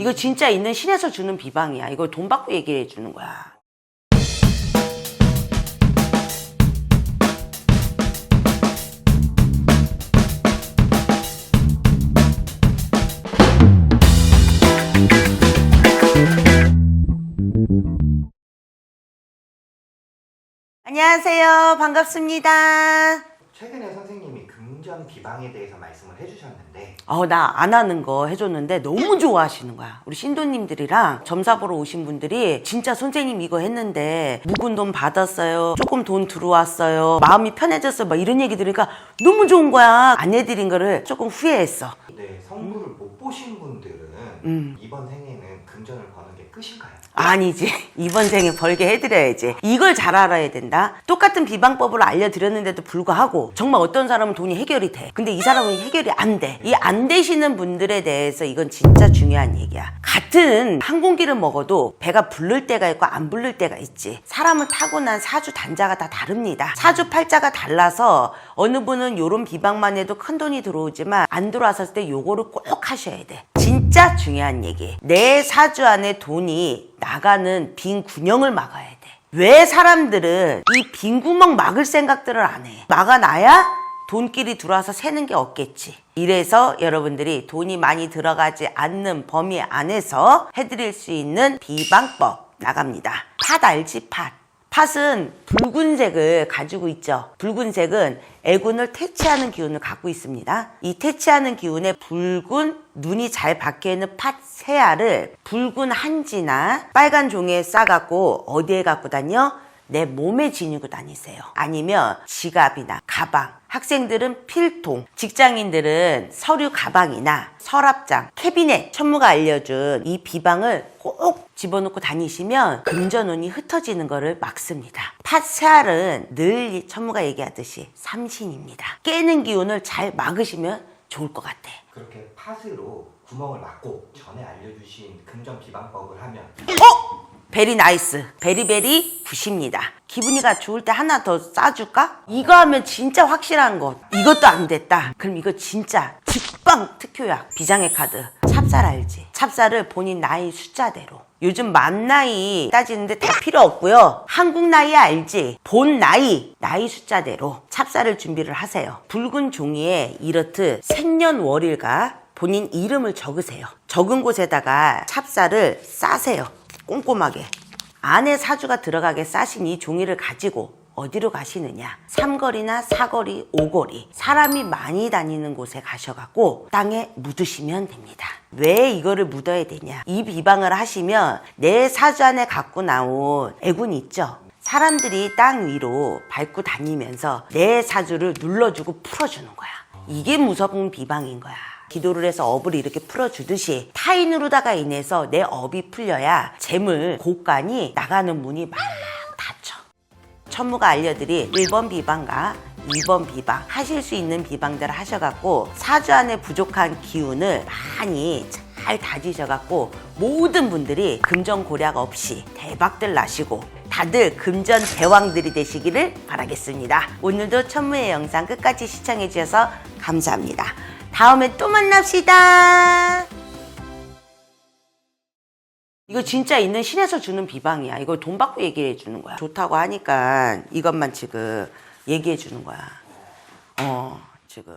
이거 진짜 있는 신에서 주는 비방이야. 이거 돈 받고 얘기해 주는 거야. 안녕하세요. 반갑습니다. 최근에 선생님이 금전 비방에 대해서 말씀을 해주셨는데 어, 나 안 하는 거 해줬는데 너무 좋아하시는 거야. 우리 신도님들이랑 점사 보러 오신 분들이 진짜 선생님 이거 했는데 묵은 돈 받았어요. 조금 돈 들어왔어요. 마음이 편해졌어요. 막 이런 얘기 들으니까 너무 좋은 거야. 안 해드린 거를 조금 후회했어. 네, 성부를 못 보신 분들은 음. 이번 생에는 금전을 버는 게 끝인가요? 아니지. 이번 생에 벌게 해드려야지. 이걸 잘 알아야 된다. 똑같은 비방법을 알려드렸는데도 불구하고 정말 어떤 사람은 돈이 해결이 돼. 근데 이 사람은 해결이 안 돼. 이 안 되시는 분들에 대해서 이건 진짜 중요한 얘기야. 같은 항공기를 먹어도 배가 부를 때가 있고 안 부를 때가 있지. 사람은 타고난 사주 단자가 다 다릅니다. 사주 팔자가 달라서 어느 분은 요런 비방만 해도 큰 돈이 들어오지만 안 들어왔을 때 요거를 꼭 하셔야 돼. 진짜 중요한 얘기. 내 사주 안에 돈이 나가는 빈 군형을 막아야 돼. 왜 사람들은 이 빈 구멍 막을 생각들을 안 해? 막아놔야 돈길이 들어와서 새는 게 없겠지. 이래서 여러분들이 돈이 많이 들어가지 않는 범위 안에서 해드릴 수 있는 비방법 나갑니다. 팥 알지? 팥. 팥은 붉은색을 가지고 있죠. 붉은색은 애군을 퇴치하는 기운을 갖고 있습니다. 이 퇴치하는 기운에 붉은 눈이 잘 박혀 있는 팥 새알을 붉은 한지나 빨간 종이에 싸갖고 어디에 갖고 다녀? 내 몸에 지니고 다니세요. 아니면 지갑이나 가방. 학생들은 필통, 직장인들은 서류 가방이나 서랍장, 캐비넷, 천무가 알려준 이 비방을 꼭 집어넣고 다니시면 금전운이 흩어지는 것을 막습니다. 팥새알은 늘이 천무가 얘기하듯이 삼신입니다. 깨는 기운을 잘 막으시면 좋을 것 같아. 그렇게 팥으로 구멍을 막고 전에 알려주신 금전 비방법을 하면 어? 베리 나이스. 베리베리 굿입니다. 기분이가 좋을 때 하나 더 싸줄까? 이거 하면 진짜 확실한 것. 이것도 안 됐다. 그럼 이거 진짜 직방 특효약. 비장의 카드. 찹쌀 알지? 찹쌀을 본인 나이 숫자대로. 요즘 만 나이 따지는데 다 필요 없고요. 한국 나이 알지? 본 나이, 나이 숫자대로 찹쌀을 준비를 하세요. 붉은 종이에 이렇듯 생년월일과 본인 이름을 적으세요. 적은 곳에다가 찹쌀을 싸세요. 꼼꼼하게. 안에 사주가 들어가게 싸신 이 종이를 가지고 어디로 가시느냐? 삼거리나 사거리, 오거리. 사람이 많이 다니는 곳에 가셔갖고 땅에 묻으시면 됩니다. 왜 이거를 묻어야 되냐? 이 비방을 하시면 내 사주 안에 갖고 나온 애군 있죠? 사람들이 땅 위로 밟고 다니면서 내 사주를 눌러주고 풀어주는 거야. 이게 무서운 비방인 거야. 기도를 해서 업을 이렇게 풀어주듯이 타인으로다가 인해서 내 업이 풀려야 재물, 곳간이 나가는 문이 막. 천무가 알려드린 1번 비방과 2번 비방 하실 수 있는 비방들을 하셔갖고 사주 안에 부족한 기운을 많이 잘 다지셔갖고 모든 분들이 금전 고략 없이 대박들 나시고 다들 금전 대왕들이 되시기를 바라겠습니다. 오늘도 천무의 영상 끝까지 시청해 주셔서 감사합니다. 다음에 또 만납시다. 이거 진짜 있는 신에서 주는 비방이야. 이거 돈 받고 얘기해 주는 거야. 좋다고 하니까 이것만 지금 얘기해 주는 거야. 어, 지금.